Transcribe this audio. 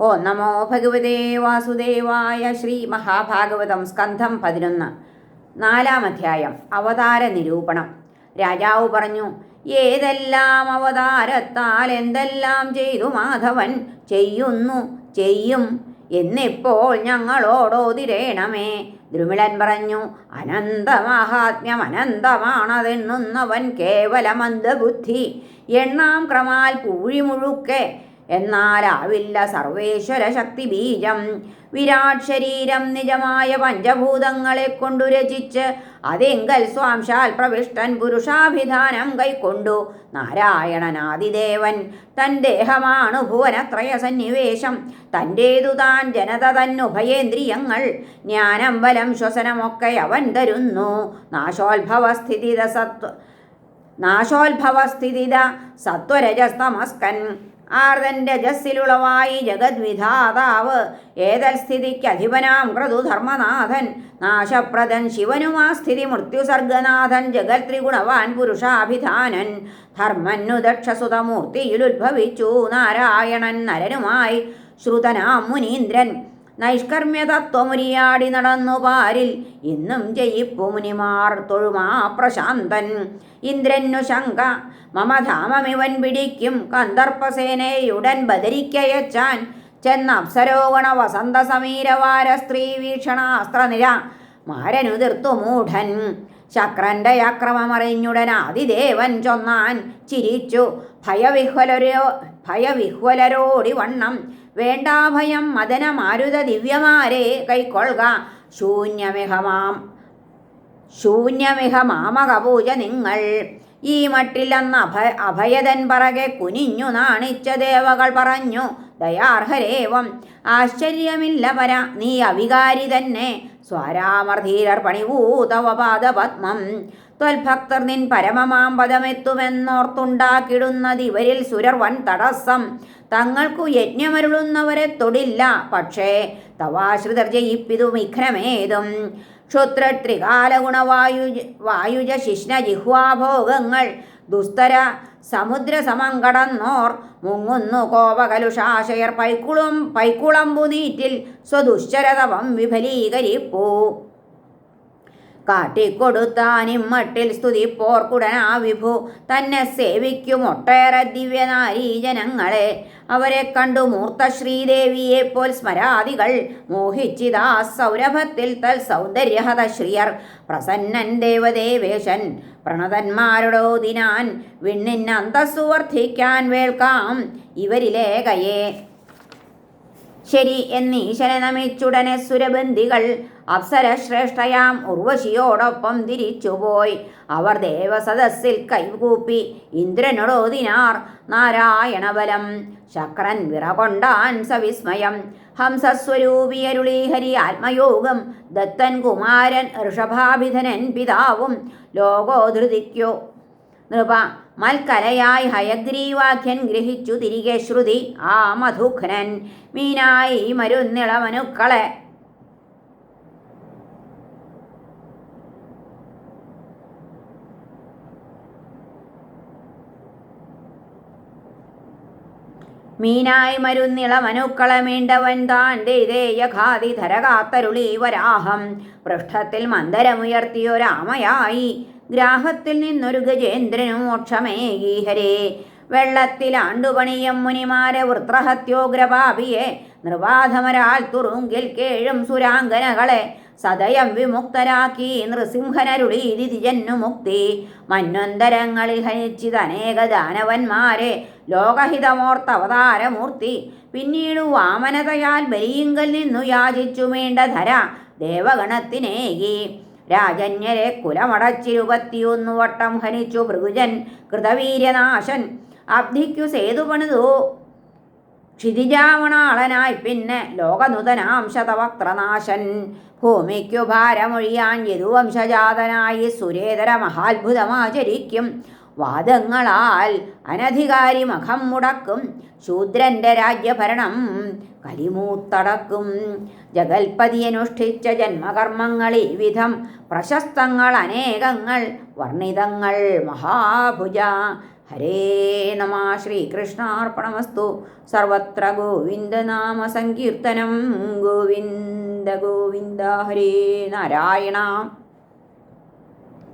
ഓ നമോ ഭഗവതേ വാസുദേവായ ശ്രീ മഹാഭാഗവതം സ്കന്ധം പതിനൊന്ന്. നാലാം അധ്യായം അവതാര നിരൂപണം. രാജാവ് പറഞ്ഞു ഏതെല്ലാം അവതാരത്താൽ എന്തെല്ലാം ചെയ്തു മാധവൻ? ചെയ്യുന്നു ചെയ്യും. എന്നിപ്പോൾ ഞങ്ങളോടോതിരേണമേ ദ്രുമിളൻ പറഞ്ഞു അനന്തമാഹാത്മ്യം അനന്തമാണതെണ്ണുന്നവൻ കേവല മന്ദബുദ്ധി എണ്ണാം ക്രമാൽ പൂഴി മുഴുക്കെ എന്നാലാവില്ല സർവേശ്വര ശക്തി ബീജം വിരാട് ശരീരം നിജമായ പഞ്ചഭൂതങ്ങളെ കൊണ്ടു രചിച്ച് അതെങ്കൽ സ്വാംശാൽ പ്രവിഷ്ടൻ പുരുഷാഭിധാനം കൈക്കൊണ്ടു. നാരായണനാദിദേവൻ തൻ ദേഹമാണ് ഭുവനത്രയ സന്നിവേശം. തന്റേതു താൻ ജനത തന്നുഭയേന്ദ്രിയങ്ങൾ ജ്ഞാനം ബലം ശ്വസനമൊക്കെ അവൻ തരുന്നു. നാശോത്ഭവസ്ഥിതിത സത്വ നാശോത്ഭവസ്ഥിതിത സത്വരജസ്തമസ്കൻ. ആർദൻ ജസ്സിലുളവായി ജഗദ്വിധാതാവ്. ഏതൽ സ്ഥിതിക്ക് അധിപനാം ക്രതുധർമ്മനാഥൻ. നാശപ്രദൻ ശിവനുമാ സ്ഥിതി മൃത്യുസർഗനാഥൻ. ജഗത് ത്രിഗുണവാൻ പുരുഷാഭിധാനൻ. ധർമ്മനു ദക്ഷസുതമൂർത്തിയിലുദ്ഭവിച്ചു നാരായണൻ നരനുമായി ശ്രുതനാം മുനീന്ദ്രൻ. നൈഷ്കർമ്മ്യതത്വമുരിയാടി നടന്നു പാരിൽ. ഇന്നും ജയിപ്പു മുനിമാർ തൊഴുമാ പ്രശാന്തൻ. ഇന്ദ്രനു ശങ്ക മമധാമമിവൻ പിടിക്കും. കന്ദർപ്പസേനയുടൻ ബദരിക്കയച്ചാൻ ചെന്ന അപ്സരോഗണ വസന്ത സമീരവാര സ്ത്രീ വീക്ഷണാസ്ത്രനിര. മാരനുതിർത്തു മൂഢൻ. ശക്രന്റെ അക്രമമറിഞ്ഞുടൻ ആദിദേവൻ ചൊന്നാൻ ചിരിച്ചു. ഭയവിഹ്വലരോ ഭയവിഹ്വലരോടി വണ്ണം. വേണ്ടാഭയം മദനമാരുത ദിവ്യമാരെ കൈക്കൊള്ളുക. ശൂന്യമിഹമാം ശൂന്യമിഹമാമകപൂജ നിങ്ങൾ. ഈ മട്ടിലെന്ന അഭ അഭയതൻ പറകെ കുനിഞ്ഞു നാണിച്ച ദേവകൾ പറഞ്ഞു. ദയാർഹരേവം. ആശ്ചര്യമില്ല പര നീ അവികാരി തന്നെ. സ്വാരാമർധീരർ പണിഭൂതവ പാദപത്മം. ത്വൽഭക്തർ നിൻ പരമമാം പദമെത്തുമെന്നോർത്തുണ്ടാക്കിടുന്നത് ഇവരിൽ സുരർ വൻ തടസ്സം. തങ്ങൾക്കു യജ്ഞമരുളുന്നവരെ തൊടില്ല പക്ഷേ തവാശ്രിതർ ജയിപ്പിതു മിഘ്നമേതും ക്ഷുത്രത്രികാലഗുണവായു വായുജ ശിഷ്ണ ജിഹ്വാഭോഗങ്ങൾ. ദുസ്തര സമുദ്ര സമങ്കടന്നോർ മുങ്ങുന്നു കോപകലുഷാശയർ പൈക്കുളം പൈക്കുളമ്പു നീറ്റിൽ സ്വദുശ്ചരതവം വിഫലീകരിപ്പൂ. കാട്ടിക്കൊടുത്താനിമ്മട്ടിൽ സ്തുതിപ്പോർക്കുടനാ വിഭു തന്നെ സേവിക്കും. ഒട്ടേറെ ദിവ്യനാരീജനങ്ങളെ അവരെ കണ്ടു മൂർത്ത ശ്രീദേവിയെ പോൽ സ്മരാദികൾ മോഹിച്ചിതാ സൗരഭത്തിൽ തൽ സൗന്ദര്യഹത ശ്രീയർ. പ്രസന്നൻ ദേവദേവേശൻ പ്രണതന്മാരുടോതിനാൻ വിണ്ണിൻ അന്തസ്സു വർദ്ധിക്കാൻ വേൾക്കാം ഇവരിലേകയെ. ശരി എന്നീശനെ നമിച്ചുടനെ സുരബന്ധികൾ അപ്സരശ്രേഷ്ഠയാം ഉർവശിയോടൊപ്പം തിരിച്ചുപോയി. അവർ ദേവസദസ്സിൽ കൈകൂപ്പി ഇന്ദ്രനോടോതിനാർ നാരായണബലം. ശക്രൻ വിറകൊണ്ടാൻ സവിസ്മയം. ഹംസസ്വരൂപിയരുളീഹരി ആത്മയോഗം. ദത്തൻ കുമാരൻ ഋഷഭാഭിധനൻ പിതാവും ലോകോധൃതിക്കോ. നൃപ മൽക്കലയായി ഹയഗ്രീവാഖ്യൻ ഗ്രഹിച്ചു തിരികെ ശ്രുതി ആ മധുഘ്നൻ മീനായി മരുന്നിളമനുക്കളെ മീനായി മരുന്നിളമനുക്കളമീണ്ടവൻ താൻ ദേയഘാതി ധരകാത്തരുളി വരാഹം. പൃഷ്ഠത്തിൽ മന്ദരമുയർത്തിയൊരാമയായി. ഗ്രാഹത്തിൽ നിന്നൊരു ഗജേന്ദ്രനും വെള്ളത്തിൽ ആണ്ടുപണിയം മുനിമാരെ വൃത്രഹത്യോഗ്രപാപിയെ നിർവാധമരാൽ തുറുങ്കിൽ കേഴും സുരാംഗനകളെ സദയം വിമുക്തരാക്കി നൃസിംഹനരുളി ജന്നു മുക്തി. മന്വന്തരങ്ങളിൽ ഹനിച്ചിതനേക ദാനവന്മാരെ ലോകഹിതമോർത്തവതാരമൂർത്തി. പിന്നീട് വാമനതയാൽ ബലിയിങ്കൽ നിന്നു യാചിച്ചു വേണ്ട ധര ദേവഗണത്തിനേകി. രാജന്യരെ കുലമടച്ചിരുപത്തിയൊന്നു വട്ടം ഹനിച്ചു ഭൃഗുജൻ കൃതവീര്യനാശൻ. അബ്ധിക്കു സേതു പണിതു. ക്ഷിതിജാവണാളനായി പിന്നെ ലോകനുതനാം ശതവക്ത്രനാശൻ ഭൂമിക്കു ഭാരമൊഴിയാൻ യദുവംശജാതനായി സുരേതര മഹാത്ഭുതമാചരിക്കും. വാദങ്ങളാൽ അനധികാരി മഖം മുടക്കും. ശൂദ്രന്റെ രാജ്യഭരണം കലിമൂത്തടക്കും. ജഗൽപതി അനുഷ്ഠിച്ച ജന്മകർമ്മങ്ങൾ ഈ വിധം പ്രശസ്തങ്ങൾ അനേകങ്ങൾ. വർണിതങ്ങൾ മഹാഭുജ. ഹരേ നമ ശ്രീകൃഷ്ണാർപ്പണമസ്തു. സർവത്ര ഗോവിന്ദനാമ സങ്കീർത്തനം. ഗോവിന്ദ ഗോവിന്ദ ഹരേ നാരായണ.